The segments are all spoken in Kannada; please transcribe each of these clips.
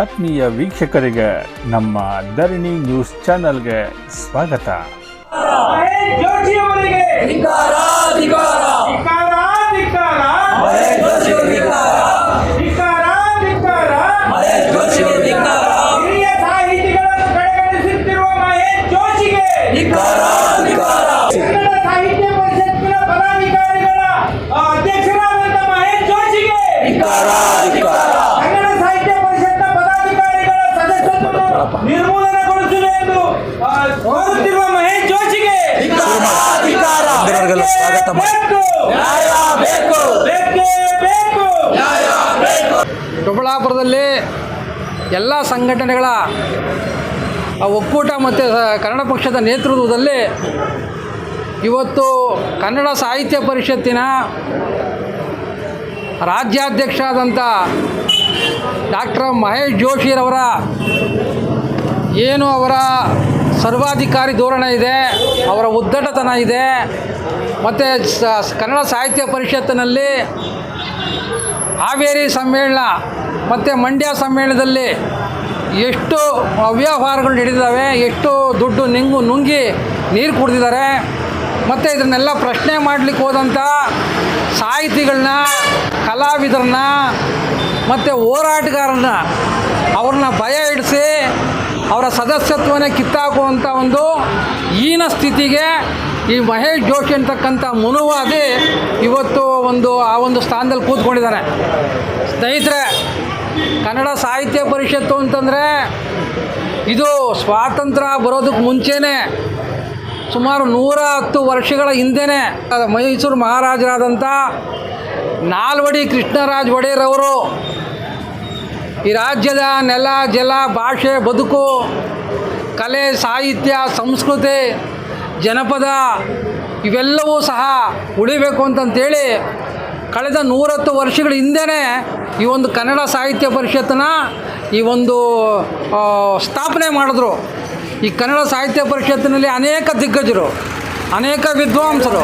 ಆತ್ಮೀಯ ವೀಕ್ಷಕರಿಗೆ ನಮ್ಮ ಧರಣಿ ನ್ಯೂಸ್ ಚಾನೆಲ್ಗೆ ಸ್ವಾಗತ. ಅವರಿಗೆ ಎಲ್ಲ ಸಂಘಟನೆಗಳ ಒಕ್ಕೂಟ ಮತ್ತು ಕನ್ನಡ ಪಕ್ಷದ ನೇತೃತ್ವದಲ್ಲಿ ಇವತ್ತು ಕನ್ನಡ ಸಾಹಿತ್ಯ ಪರಿಷತ್ತಿನ ರಾಜ್ಯಾಧ್ಯಕ್ಷ ಆದಂಥ ಡಾಕ್ಟರ್ ಮಹೇಶ್ ಜೋಶಿರವರ ಏನು ಅವರ ಸರ್ವಾಧಿಕಾರಿ ಧೋರಣೆ ಇದೆ, ಅವರ ಉದ್ದಟತನ ಇದೆ, ಮತ್ತು ಕನ್ನಡ ಸಾಹಿತ್ಯ ಪರಿಷತ್ತಿನಲ್ಲಿ ಹಾವೇರಿ ಸಮ್ಮೇಳನ ಮತ್ತು ಮಂಡ್ಯ ಸಮ್ಮೇಳನದಲ್ಲಿ ಎಷ್ಟು ಅವ್ಯವಹಾರಗಳು ನಡೆದಿದ್ದಾವೆ ಎಷ್ಟು ದುಡ್ಡು ನಿಂಗು ನುಂಗಿ ನೀರು ಕುಡ್ದಿದ್ದಾರೆ, ಮತ್ತು ಇದನ್ನೆಲ್ಲ ಪ್ರಶ್ನೆ ಮಾಡಲಿಕ್ಕೆ ಹೋದಂಥ ಸಾಹಿತಿಗಳನ್ನ, ಕಲಾವಿದರನ್ನ, ಮತ್ತು ಹೋರಾಟಗಾರರನ್ನ ಅವ್ರನ್ನ ಭಯ ಇಡಿಸಿ ಅವರ ಸದಸ್ಯತ್ವನೇ ಕಿತ್ತಾಕುವಂಥ ಒಂದು ಈನ ಸ್ಥಿತಿಗೆ ಈ ಮಹೇಶ್ ಜೋಶಿ ಅಂತಕ್ಕಂಥ ಮುನುವಾದಿ ಇವತ್ತು ಒಂದು ಆ ಒಂದು ಸ್ಥಾನದಲ್ಲಿ ಕೂತ್ಕೊಂಡಿದ್ದಾರೆ. ಸ್ನೇಹಿತರೆ ಕನ್ನಡ ಸಾಹಿತ್ಯ ಪರಿಷತ್ತು ಅಂತಂದರೆ ಇದು ಸ್ವಾತಂತ್ರ್ಯ ಬರೋದಕ್ಕೆ ಮುಂಚೆನೇ ಸುಮಾರು ನೂರ ಹತ್ತು ವರ್ಷಗಳ ಹಿಂದೆನೇ ಮೈಸೂರು ಮಹಾರಾಜರಾದಂಥ ನಾಲ್ವಡಿ ಕೃಷ್ಣರಾಜ್ ಒಡೆಯರವರು ಈ ರಾಜ್ಯದ ನೆಲ, ಜಲ, ಭಾಷೆ, ಬದುಕು, ಕಲೆ, ಸಾಹಿತ್ಯ, ಸಂಸ್ಕೃತಿ, ಜನಪದ ಇವೆಲ್ಲವೂ ಸಹ ಉಳಿಬೇಕು ಅಂತಂತೇಳಿ ಕಳೆದ ನೂರತ್ತು ವರ್ಷಗಳ ಹಿಂದೆಯೇ ಈ ಒಂದು ಕನ್ನಡ ಸಾಹಿತ್ಯ ಪರಿಷತ್ತನ್ನ ಈ ಒಂದು ಸ್ಥಾಪನೆ ಮಾಡಿದ್ರು. ಈ ಕನ್ನಡ ಸಾಹಿತ್ಯ ಪರಿಷತ್ತಿನಲ್ಲಿ ಅನೇಕ ದಿಗ್ಗಜರು, ಅನೇಕ ವಿದ್ವಾಂಸರು,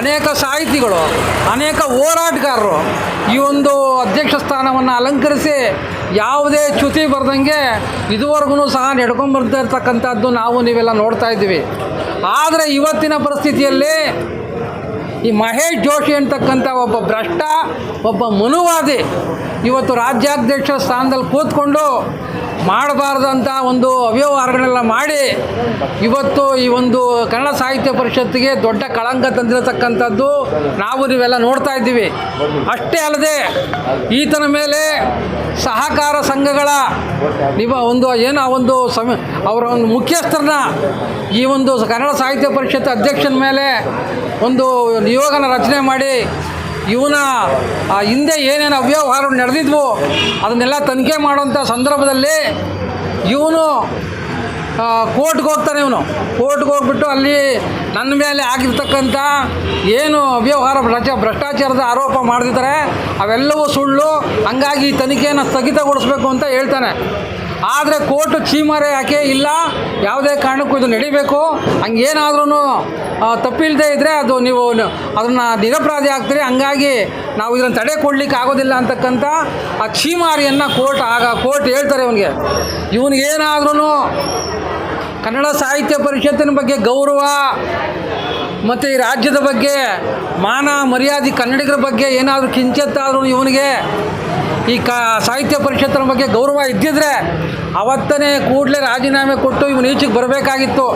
ಅನೇಕ ಸಾಹಿತಿಗಳು, ಅನೇಕ ಹೋರಾಟಗಾರರು ಈ ಒಂದು ಅಧ್ಯಕ್ಷ ಸ್ಥಾನವನ್ನು ಅಲಂಕರಿಸಿ ಯಾವುದೇ ಚ್ಯುತಿ ಬರೆದಂಗೆ ಇದುವರೆಗೂ ಸಹ ನಡ್ಕೊಂಡ್ಬರ್ತಾ ಇರ್ತಕ್ಕಂಥದ್ದು ನಾವು ನೀವೆಲ್ಲ ನೋಡ್ತಾ ಇದ್ದೀವಿ. ಆದರೆ ಇವತ್ತಿನ ಪರಿಸ್ಥಿತಿಯಲ್ಲಿ ಈ ಮಹೇಶ್ ಜೋಶಿ ಅಂತಕ್ಕಂಥ ಒಬ್ಬ ಭ್ರಷ್ಟ, ಒಬ್ಬ ಮನುವಾದಿ ಇವತ್ತು ರಾಜ್ಯಾಧ್ಯಕ್ಷ ಸ್ಥಾನದಲ್ಲಿ ಕೂತ್ಕೊಂಡು ಮಾಡಬಾರ್ದಂಥ ಒಂದು ಅವ್ಯವಹಾರಗಳನ್ನೆಲ್ಲ ಮಾಡಿ ಇವತ್ತು ಈ ಒಂದು ಕನ್ನಡ ಸಾಹಿತ್ಯ ಪರಿಷತ್ತಿಗೆ ದೊಡ್ಡ ಕಳಂಕ ತಂದಿರತಕ್ಕಂಥದ್ದು ನಾವು ನೀವೆಲ್ಲ ನೋಡ್ತಾ ಇದ್ದೀವಿ. ಅಷ್ಟೇ ಅಲ್ಲದೆ ಈತನ ಮೇಲೆ ಸಹಕಾರ ಸಂಘಗಳ ನಿಮ್ಮ ಒಂದು ಏನು ಆ ಒಂದು ಸಮ, ಅವರ ಒಂದು ಮುಖ್ಯಸ್ಥರನ್ನ ಈ ಒಂದು ಕನ್ನಡ ಸಾಹಿತ್ಯ ಪರಿಷತ್ ಅಧ್ಯಕ್ಷನ ಮೇಲೆ ಒಂದು ನಿಯೋಗನ ರಚನೆ ಮಾಡಿ ಇವನ ಹಿಂದೆ ಏನೇನು ಅವ್ಯವಹಾರಗಳು ನಡೆದಿದ್ವು, ಅದನ್ನೆಲ್ಲ ತನಿಖೆ ಮಾಡುವಂಥ ಸಂದರ್ಭದಲ್ಲಿ ಇವನು ಕೋರ್ಟ್ಗೆ ಹೋಗ್ತಾನೆ ಇವನು. ಕೋರ್ಟ್ಗೆ ಹೋಗ್ಬಿಟ್ಟು ಅಲ್ಲಿ ನನ್ನ ಮೇಲೆ ಆಗಿರ್ತಕ್ಕಂಥ ಏನು ಅವ್ಯವಹಾರ ರಚ ಭ್ರಷ್ಟಾಚಾರದ ಆರೋಪ ಮಾಡ್ತಿದ್ದಾರೆ ಅವೆಲ್ಲವೂ ಸುಳ್ಳು, ಹಂಗಾಗಿ ಈ ತನಿಖೆಯನ್ನು ಸ್ಥಗಿತಗೊಳಿಸ್ಬೇಕು ಅಂತ ಹೇಳ್ತಾನೆ. ಆದರೆ ಕೋರ್ಟ್ ಚೀಮಾರೆ ಯಾಕೆ ಇಲ್ಲ? ಯಾವುದೇ ಕಾರಣಕ್ಕೂ ಇದು ನಡಿಬೇಕು. ಹಂಗೇನಾದ್ರೂ ತಪ್ಪಿಲ್ಲದೆ ಇದ್ದರೆ ಅದು ನೀವು ಅದನ್ನು ನಿರಪರಾಧಿ ಆಗ್ತೀರಿ. ಹಂಗಾಗಿ ನಾವು ಇದನ್ನು ತಡೆ ಕೊಡಲಿಕ್ಕೆ ಆಗೋದಿಲ್ಲ ಅಂತಕ್ಕಂಥ ಆ ಛೀಮಾರಿಯನ್ನು ಕೋರ್ಟ್ ಆಗ ಕೋರ್ಟ್ ಹೇಳ್ತಾರೆ ಅವನಿಗೆ. ಇವನಿಗೇನಾದ್ರೂ ಕನ್ನಡ ಸಾಹಿತ್ಯ ಪರಿಷತ್ತಿನ ಬಗ್ಗೆ ಗೌರವ ಮತ್ತು ಈ ರಾಜ್ಯದ ಬಗ್ಗೆ ಮಾನ ಮರ್ಯಾದೆ ಕನ್ನಡಿಗರ ಬಗ್ಗೆ ಏನಾದರೂ ಕಿಂಚತ್ತಾದರೂ ಇವನಿಗೆ ಈ ಕ ಸಾಹಿತ್ಯ ಪರಿಷತ್ತಿನ ಬಗ್ಗೆ ಗೌರವ ಇದ್ದಿದ್ರೆ ಅವತ್ತನೇ ಕೂಡಲೇ ರಾಜೀನಾಮೆ ಕೊಟ್ಟು ಇವನು ಈಚೆಗೆ ಬರಬೇಕಾಗಿತ್ತು.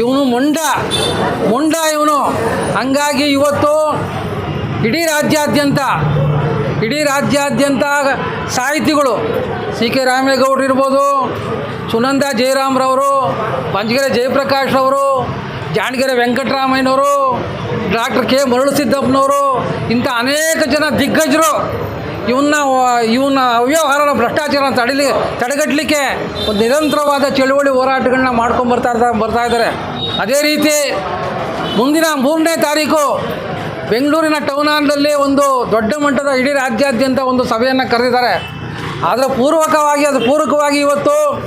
ಇವನು ಮೊಂಡ ಮೊಂಡ ಇವನು. ಹಂಗಾಗಿ ಇವತ್ತು ಇಡೀ ರಾಜ್ಯಾದ್ಯಂತ ಇಡೀ ರಾಜ್ಯಾದ್ಯಂತ ಸಾಹಿತಿಗಳು ಸಿ ಕೆ ರಾಮೇಗೌಡರು ಇರ್ಬೋದು, ಸುನಂದ ಜಯರಾಮ್ರವರು, ಪಂಚಗೆರೆ ಜಯಪ್ರಕಾಶ್ ಅವರು, ಜಾಣಗೆರೆ ವೆಂಕಟರಾಮಯ್ಯನವರು, ಡಾಕ್ಟರ್ ಕೆ ಮರಳು ಸಿದ್ದಪ್ಪನವರು ಇಂಥ ಅನೇಕ ಜನ ದಿಗ್ಗಜರು ಇವನ್ನ ಇವನ್ನ ಅವ್ಯವಹಾರ ಭ್ರಷ್ಟಾಚಾರ ತಡಿಲಿ ತಡೆಗಟ್ಟಲಿಕ್ಕೆ ಒಂದು ನಿರಂತರವಾದ ಚಳುವಳಿ ಹೋರಾಟಗಳನ್ನ ಮಾಡ್ಕೊಂಡು ಬರ್ತಾ ಬರ್ತಾ ಇದ್ದಾರೆ ಅದೇ ರೀತಿ ಮುಂದಿನ ಮೂರನೇ ತಾರೀಕು ಬೆಂಗಳೂರಿನ ಟೌನ್ ಹಾಲ್ನಲ್ಲಿ ಒಂದು ದೊಡ್ಡ ಮಟ್ಟದ ಇಡೀ ರಾಜ್ಯಾದ್ಯಂತ ಒಂದು ಸಭೆಯನ್ನು ಕರೆದಿದ್ದಾರೆ. ಆದರೆ ಪೂರ್ವಕವಾಗಿ ಅದು ಪೂರಕವಾಗಿ ಇವತ್ತು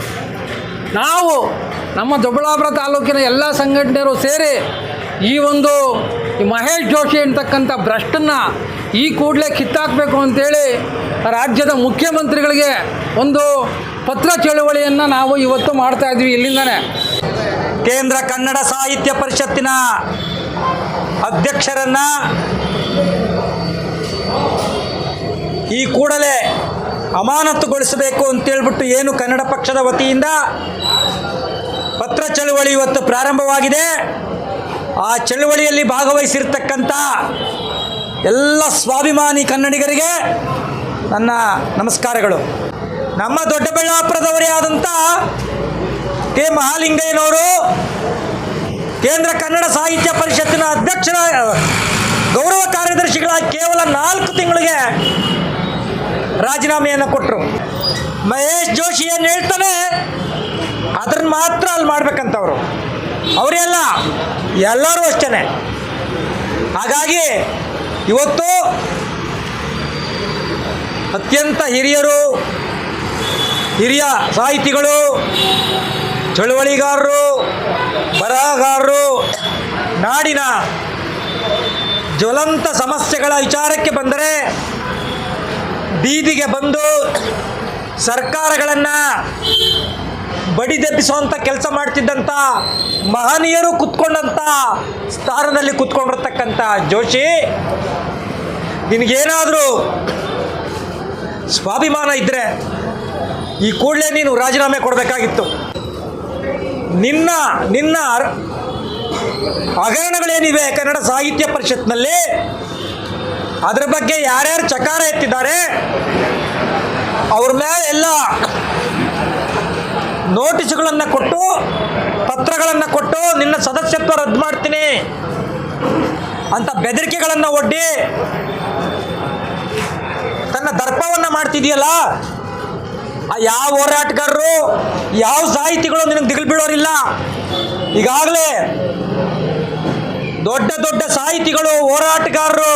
ನಾವು ನಮ್ಮ ದೊಡ್ಡಬಳ್ಳಾಪುರ ತಾಲೂಕಿನ ಎಲ್ಲ ಸಂಘಟನೆಯರು ಸೇರಿ ಈ ಒಂದು ಮಹೇಶ್ ಜೋಶಿ ಅಂತಕ್ಕಂಥ ಭ್ರಷ್ಟನ್ನು ಈ ಕೂಡಲೇ ಕಿತ್ತಾಕಬೇಕು ಅಂತೇಳಿ ರಾಜ್ಯದ ಮುಖ್ಯಮಂತ್ರಿಗಳಿಗೆ ಒಂದು ಪತ್ರ ಚಳುವಳಿಯನ್ನು ನಾವು ಇವತ್ತು ಮಾಡ್ತಾ ಇದ್ವಿ ಇಲ್ಲಿಂದನೇ. ಕೇಂದ್ರ ಕನ್ನಡ ಸಾಹಿತ್ಯ ಪರಿಷತ್ತಿನ ಅಧ್ಯಕ್ಷರನ್ನು ಈ ಕೂಡಲೇ ಅಮಾನತುಗೊಳಿಸಬೇಕು ಅಂತೇಳ್ಬಿಟ್ಟು ಏನು ಕನ್ನಡ ಪಕ್ಷದ ವತಿಯಿಂದ ಪತ್ರ ಚಳುವಳಿ ಇವತ್ತು ಪ್ರಾರಂಭವಾಗಿದೆ. ಆ ಚಳುವಳಿಯಲ್ಲಿ ಭಾಗವಹಿಸಿರ್ತಕ್ಕಂಥ ಎಲ್ಲ ಸ್ವಾಭಿಮಾನಿ ಕನ್ನಡಿಗರಿಗೆ ನನ್ನ ನಮಸ್ಕಾರಗಳು. ನಮ್ಮ ದೊಡ್ಡಬಳ್ಳಾಪುರದವರೇ ಆದಂಥ ಕೆ ಮಹಾಲಿಂಗಯ್ಯನವರು ಕೇಂದ್ರ ಕನ್ನಡ ಸಾಹಿತ್ಯ ಪರಿಷತ್ತಿನ ಅಧ್ಯಕ್ಷರ, ಗೌರವ ಕಾರ್ಯದರ್ಶಿಗಳಾಗಿ ಕೇವಲ ನಾಲ್ಕು ತಿಂಗಳಿಗೆ ರಾಜೀನಾಮೆಯನ್ನು ಕೊಟ್ಟರು ಮಹೇಶ್ ಜೋಶಿ ಏನು ಹೇಳ್ತಾನೆ, ಅದನ್ನು ಮಾತ್ರ ಅಲ್ಲಿ ಮಾಡ್ಬೇಕಂತವರು. ಅವರೆಲ್ಲ ಎಲ್ಲರೂ ಅಷ್ಟೇ ಹಾಗಾಗಿ ಇವತ್ತು ಅತ್ಯಂತ ಹಿರಿಯರು, ಹಿರಿಯ ಸಾಹಿತಿಗಳು, ಚಳುವಳಿಗಾರರು, ಬರಹಗಾರರು, ನಾಡಿನ ಜ್ವಲಂತ ಸಮಸ್ಯೆಗಳ ವಿಚಾರಕ್ಕೆ ಬಂದರೆ ಬೀದಿಗೆ ಬಂದು ಸರ್ಕಾರಗಳನ್ನು ಬಡಿದೆಬ್ಬಿಸುವಂಥ ಕೆಲಸ ಮಾಡ್ತಿದ್ದಂಥ ಮಹನೀಯರು ಕುತ್ಕೊಂಡಂಥ ಸ್ಥಾನದಲ್ಲಿ ಕುತ್ಕೊಂಡಿರ್ತಕ್ಕಂಥ ಜೋಶಿ, ನಿನಗೇನಾದರೂ ಸ್ವಾಭಿಮಾನ ಇದ್ದರೆ ಈ ಕೂಡಲೇ ನೀನು ರಾಜೀನಾಮೆ ಕೊಡಬೇಕಾಗಿತ್ತು. ನಿನ್ನ ನಿನ್ನ ಹಗರಣಗಳೇನಿವೆ ಕನ್ನಡ ಸಾಹಿತ್ಯ ಪರಿಷತ್ನಲ್ಲಿ, ಅದರ ಬಗ್ಗೆ ಯಾರ್ಯಾರು ಚಕಾರ ಎತ್ತಿದ್ದಾರೆ, ಅವ್ರ ಮೇಲೆ ಎಲ್ಲ ನೋಟಿಸ್ಗಳನ್ನು ಕೊಟ್ಟು, ಪತ್ರಗಳನ್ನು ಕೊಟ್ಟು ನಿನ್ನ ಸದಸ್ಯತ್ವ ರದ್ದು ಮಾಡ್ತೀನಿ ಅಂತ ಬೆದರಿಕೆಗಳನ್ನು ಒಡ್ಡಿ ತನ್ನ ದರ್ಪವನ್ನು ಮಾಡ್ತಿದೆಯಲ್ಲ, ಆ ಯಾವ ಹೋರಾಟಗಾರರು, ಯಾವ ಸಾಹಿತಿಗಳು ನಿನಗೆ ದಿಗಿಲು ಬಿಡೋರಿಲ್ಲ ಈಗಾಗಲೇ ದೊಡ್ಡ ದೊಡ್ಡ ಸಾಹಿತಿಗಳು, ಹೋರಾಟಗಾರರು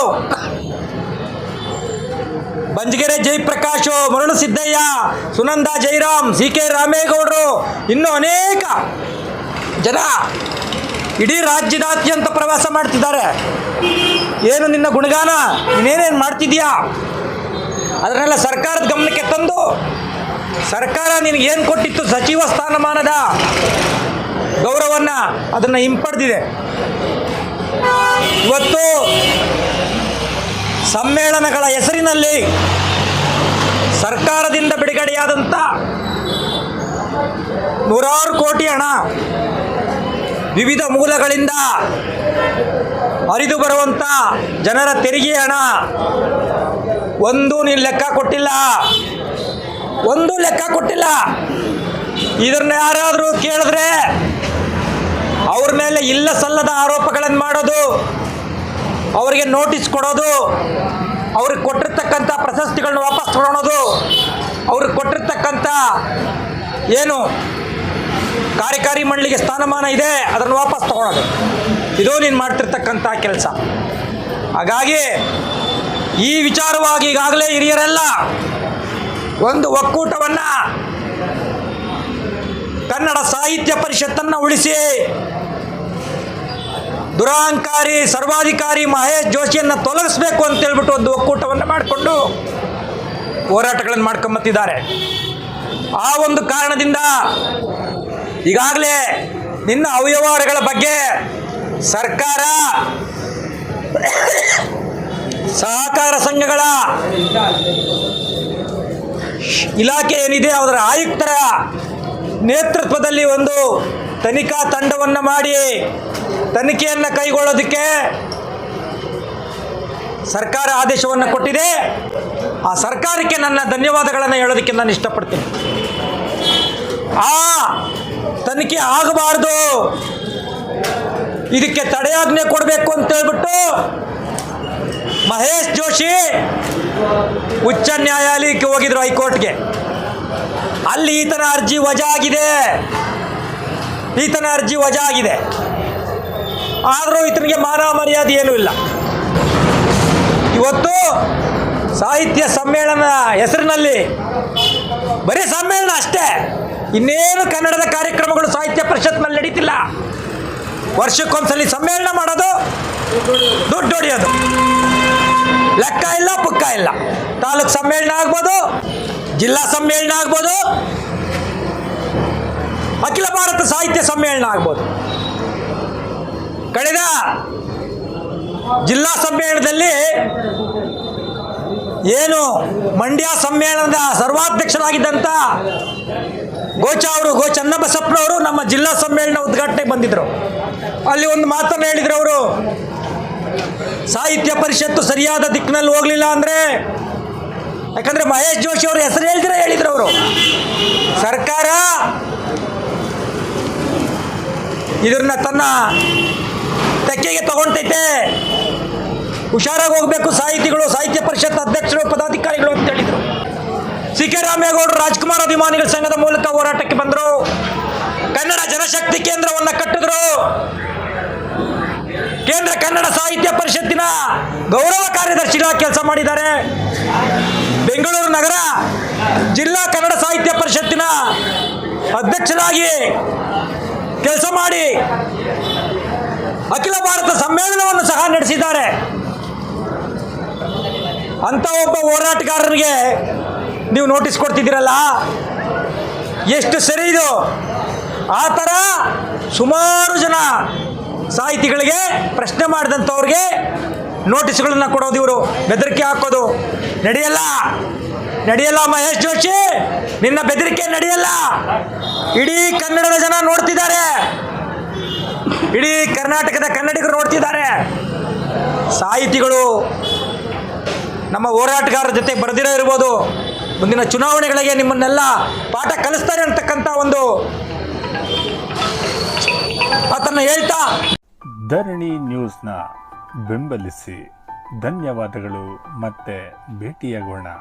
ಬಂಜಗೆರೆ ಜಯಪ್ರಕಾಶ್, ಮರುಳು ಸಿದ್ದಯ್ಯ, ಸುನಂದ ಜೈರಾಮ್ ಸಿ ಕೆ ರಾಮೇಗೌಡರು. ಇನ್ನೂ ಅನೇಕ ಜನ ಇಡೀ ರಾಜ್ಯದಾದ್ಯಂತ ಪ್ರವಾಸ ಮಾಡ್ತಿದ್ದಾರೆ. ಏನು ನಿನ್ನ ಗುಣಗಾನ? ನೀನೇನೇನು ಮಾಡ್ತಿದ್ಯಾ? ಅದನ್ನೆಲ್ಲ ಸರ್ಕಾರದ ಗಮನಕ್ಕೆ ತಂದು ಸರ್ಕಾರ ನಿನಗೆ ಏನು ಕೊಟ್ಟಿತ್ತು ಸಚಿವ ಸ್ಥಾನಮಾನದ ಗೌರವವನ್ನು ಅದನ್ನು ಹಿಂಪಡೆದಿದೆ. ಇವತ್ತು ಸಮ್ಮೇಳನಗಳ ಹೆಸರಿನಲ್ಲಿ ಸರ್ಕಾರದಿಂದ ಬಿಡುಗಡೆಯಾದಂಥ ನೂರಾರು ಕೋಟಿ ಹಣ ವಿವಿಧ ಮೂಲಗಳಿಂದ ಹರಿದು ಬರುವಂಥ ಜನರ ತೆರಿಗೆ ಹಣ ಒಂದು ನೀನು ಲೆಕ್ಕ ಕೊಟ್ಟಿಲ್ಲ. ಒಂದು ಲೆಕ್ಕ ಕೊಟ್ಟಿಲ್ಲ. ಇದನ್ನ ಯಾರಾದರೂ ಕೇಳಿದ್ರೆ ಅವ್ರ ಮೇಲೆ ಇಲ್ಲ ಸಲ್ಲದ ಆರೋಪಗಳನ್ನು ಮಾಡೋದು ಅವರಿಗೆ ನೋಟಿಸ್ ಕೊಡೋದು, ಅವ್ರಿಗೆ ಕೊಟ್ಟಿರ್ತಕ್ಕಂಥ ಪ್ರಶಸ್ತಿಗಳನ್ನ ವಾಪಸ್ ತಗೊಳೋದು, ಅವ್ರಿಗೆ ಕೊಟ್ಟಿರ್ತಕ್ಕಂಥ ಏನು ಕಾರ್ಯಕಾರಿ ಮಂಡಳಿಗೆ ಸ್ಥಾನಮಾನ ಇದೆ, ಅದನ್ನು ವಾಪಸ್ ತಗೊಳ್ಳೋದು ಇದು ನೀನು ಮಾಡ್ತಿರ್ತಕ್ಕಂಥ ಕೆಲಸ. ಹಾಗಾಗಿ ಈ ವಿಚಾರವಾಗಿ ಈಗಾಗಲೇ ಹಿರಿಯರೆಲ್ಲ ಒಂದು ಒಕ್ಕೂಟವನ್ನು ಕನ್ನಡ ಸಾಹಿತ್ಯ ಪರಿಷತ್ತನ್ನು ಉಳಿಸಿ ದುರಾಂಕಾರಿ, ಸರ್ವಾಧಿಕಾರಿ ಮಹೇಶ್ ಜೋಶಿಯನ್ನು ತೊಲಗಿಸ್ಬೇಕು ಅಂತೇಳ್ಬಿಟ್ಟು ಒಂದು ಒಕ್ಕೂಟವನ್ನು ಮಾಡಿಕೊಂಡು ಹೋರಾಟಗಳನ್ನು ಮಾಡ್ಕೊಂಬತ್ತಿದ್ದಾರೆ. ಆ ಒಂದು ಕಾರಣದಿಂದ ಈಗಾಗಲೇ ನಿನ್ನ ಅವ್ಯವಹಾರಗಳ ಬಗ್ಗೆ ಸರ್ಕಾರ, ಸಹಕಾರ ಸಂಘಗಳ ಇಲಾಖೆ ಏನಿದೆ ಅದರ ಆಯುಕ್ತರ ನೇತೃತ್ವದಲ್ಲಿ ಒಂದು ತನಿಖಾ ತಂಡವನ್ನು ಮಾಡಿ ತನಿಖೆಯನ್ನು ಕೈಗೊಳ್ಳೋದಕ್ಕೆ ಸರ್ಕಾರ ಆದೇಶವನ್ನು ಕೊಟ್ಟಿದೆ. ಆ ಸರ್ಕಾರಕ್ಕೆ ನನ್ನ ಧನ್ಯವಾದಗಳನ್ನು ಹೇಳೋದಕ್ಕೆ ನಾನು ಇಷ್ಟಪಡ್ತೀನಿ. ಆ ತನಿಖೆ ಆಗಬಾರ್ದು. ಇದಕ್ಕೆ ತಡೆಯಾಜ್ಞೆ ಕೊಡಬೇಕು ಅಂತ ಹೇಳ್ಬಿಟ್ಟು ಮಹೇಶ್ ಜೋಶಿ ಉಚ್ಚ ನ್ಯಾಯಾಲಯಕ್ಕೆ ಹೋಗಿದ್ರು ಹೈಕೋರ್ಟ್ಗೆ. ಅಲ್ಲಿ ಈತನ ಅರ್ಜಿ ವಜಾ ಆಗಿದೆ. ಈತನ ಅರ್ಜಿ ವಜಾ ಆಗಿದೆ. ಆದರೂ ಈತನಿಗೆ ಮಾನ ಮರ್ಯಾದೆ ಏನೂ ಇಲ್ಲ. ಇವತ್ತು ಸಾಹಿತ್ಯ ಸಮ್ಮೇಳನ ಹೆಸರಿನಲ್ಲಿ, ಬರೀ ಸಮ್ಮೇಳನ ಅಷ್ಟೇ, ಇನ್ನೇನು ಕನ್ನಡದ ಕಾರ್ಯಕ್ರಮಗಳು ಸಾಹಿತ್ಯ ಪರಿಷತ್ನಲ್ಲಿ ನಡೀತಿಲ್ಲ. ವರ್ಷಕ್ಕೊಂದ್ಸಲಿ ಸಮ್ಮೇಳನ ಮಾಡೋದು, ದುಡ್ಡು ಹೊಡೆಯೋದು. ಲೆಕ್ಕ ಇಲ್ಲ, ಪುಕ್ಕ ಇಲ್ಲ. ತಾಲೂಕು ಸಮ್ಮೇಳನ ಆಗ್ಬೋದು, ಜಿಲ್ಲಾ ಸಮ್ಮೇಳನ ಆಗ್ಬೋದು, ಅಖಿಲ ಭಾರತ ಸಾಹಿತ್ಯ ಸಮ್ಮೇಳನ ಆಗ್ಬೋದು. ಜಿಲ್ಲಾ ಸಮ್ಮೇಳನದಲ್ಲಿ ಏನು ಮಂಡ್ಯ ಸಮ್ಮೇಳನದ ಸರ್ವಾಧ್ಯಕ್ಷರಾಗಿದ್ದಂಥ ಗೋಚ ಅವರು, ಗೋ ಚನ್ನಬಸಪ್ಪನವರು ನಮ್ಮ ಜಿಲ್ಲಾ ಸಮ್ಮೇಳನ ಉದ್ಘಾಟನೆಗೆ ಬಂದಿದ್ದರು ಅಲ್ಲಿ ಒಂದು ಮಾತನ್ನು ಹೇಳಿದ್ರು ಅವರು, ಸಾಹಿತ್ಯ ಪರಿಷತ್ತು ಸರಿಯಾದ ದಿಕ್ಕಿನಲ್ಲಿ ಹೋಗಲಿಲ್ಲ ಅಂದ್ರೆ, ಯಾಕಂದ್ರೆ ಮಹೇಶ್ ಜೋಶಿ ಅವರು ಹೆಸರು ಹೇಳಿದ್ರೆ ಹೇಳಿದ್ರು ಅವರು. ಸರ್ಕಾರ ಇದನ್ನ ತನ್ನ ತೆಕ್ಕೆಗೆ ತಗೊಂಡೈತೆ ಹುಷಾರಾಗಿ ಹೋಗಬೇಕು. ಸಾಹಿತಿಗಳು, ಸಾಹಿತ್ಯ ಪರಿಷತ್ ಅಧ್ಯಕ್ಷರು, ಪದಾಧಿಕಾರಿಗಳು ಅಂತ ಹೇಳಿದರು. ಸಿ ಕೆ ರಾಮೇಗೌಡರು ರಾಜ್ಕುಮಾರ್ ಅಭಿಮಾನಿಗಳ ಸಂಘದ ಮೂಲಕ ಹೋರಾಟಕ್ಕೆ ಬಂದರು. ಕನ್ನಡ ಜನಶಕ್ತಿ ಕೇಂದ್ರವನ್ನು ಕಟ್ಟಿದ್ರು. ಕೇಂದ್ರ ಕನ್ನಡ ಸಾಹಿತ್ಯ ಪರಿಷತ್ತಿನ ಗೌರವ ಕಾರ್ಯದರ್ಶಿಗಳ ಕೆಲಸ ಮಾಡಿದ್ದಾರೆ. ಬೆಂಗಳೂರು ನಗರ ಜಿಲ್ಲಾ ಕನ್ನಡ ಸಾಹಿತ್ಯ ಪರಿಷತ್ತಿನ ಅಧ್ಯಕ್ಷರಾಗಿ ಕೆಲಸ ಮಾಡಿ ಅಖಿಲ ಭಾರತ ಸಮ್ಮೇಳನವನ್ನು ಸಹ ನಡೆಸಿದ್ದಾರೆ. ಅಂತ ಒಬ್ಬ ಹೋರಾಟಗಾರರಿಗೆ ನೀವು ನೋಟಿಸ್ ಕೊಡ್ತಿದ್ದೀರಲ್ಲ? ಎಷ್ಟು ಸರಿ ಇದು? ಆ ಥರ ಸುಮಾರು ಜನ ಸಾಹಿತಿಗಳಿಗೆ ಪ್ರಶ್ನೆ ಮಾಡಿದಂಥವ್ರಿಗೆ ನೋಟಿಸ್ಗಳನ್ನು ಕೊಡೋದು ಇವರು. ಬೆದರಿಕೆ ಹಾಕೋದು. ನಡೆಯಲ್ಲ. ನಡೆಯಲ್ಲ ಮಹೇಶ್ ಜೋಶಿ. ನಿನ್ನ ಬೆದರಿಕೆ ನಡೆಯಲ್ಲ. ಇಡೀ ಕನ್ನಡದ ಜನ ನೋಡ್ತಿದ್ದಾರೆ. ಇಡೀ ಕರ್ನಾಟಕದ ಕನ್ನಡಿಗರು ನೋಡ್ತಿದ್ದಾರೆ. ಸಾಹಿತಿಗಳು ನಮ್ಮ ಹೋರಾಟಗಾರರ ಜೊತೆ ಬರೆದಿರೋ ಇರ್ಬೋದು. ಮುಂದಿನ ಚುನಾವಣೆಗಳಿಗೆ ನಿಮ್ಮನ್ನೆಲ್ಲ ಪಾಠ ಕಲಿಸ್ತಾರೆ ಅಂತಕ್ಕಂಥ ಒಂದು ಆತನ ಹೇಳ್ತಾ. ಧರಣಿ ನ್ಯೂಸ್ನ ಬೆಂಬಲಿಸಿ. ಧನ್ಯವಾದಗಳು. ಮತ್ತೆ ಭೇಟಿಯಾಗೋಣ.